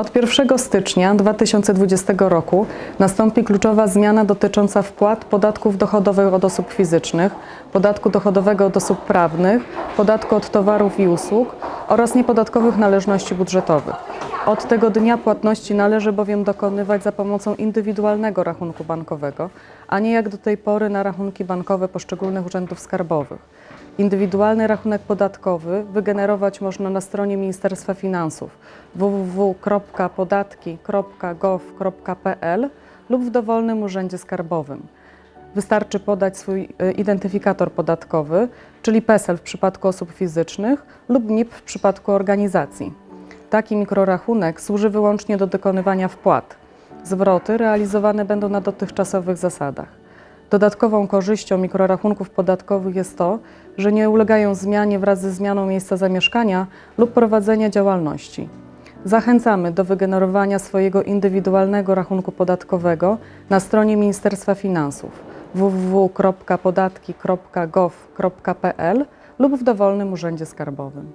Od 1 stycznia 2020 roku nastąpi kluczowa zmiana dotycząca wpłat podatków dochodowych od osób fizycznych, podatku dochodowego od osób prawnych, podatku od towarów i usług oraz niepodatkowych należności budżetowych. Od tego dnia płatności należy bowiem dokonywać za pomocą indywidualnego rachunku bankowego, a nie jak do tej pory na rachunki bankowe poszczególnych urzędów skarbowych. Indywidualny rachunek podatkowy wygenerować można na stronie Ministerstwa Finansów www.podatki.gov.pl lub w dowolnym urzędzie skarbowym. Wystarczy podać swój e, identyfikator podatkowy, czyli PESEL w przypadku osób fizycznych lub NIP w przypadku organizacji. Taki mikrorachunek służy wyłącznie do dokonywania wpłat. Zwroty realizowane będą na dotychczasowych zasadach. Dodatkową korzyścią mikrorachunków podatkowych jest to, że nie ulegają zmianie wraz ze zmianą miejsca zamieszkania lub prowadzenia działalności. Zachęcamy do wygenerowania swojego indywidualnego rachunku podatkowego na stronie Ministerstwa Finansów www.podatki.gov.pl lub w dowolnym urzędzie skarbowym.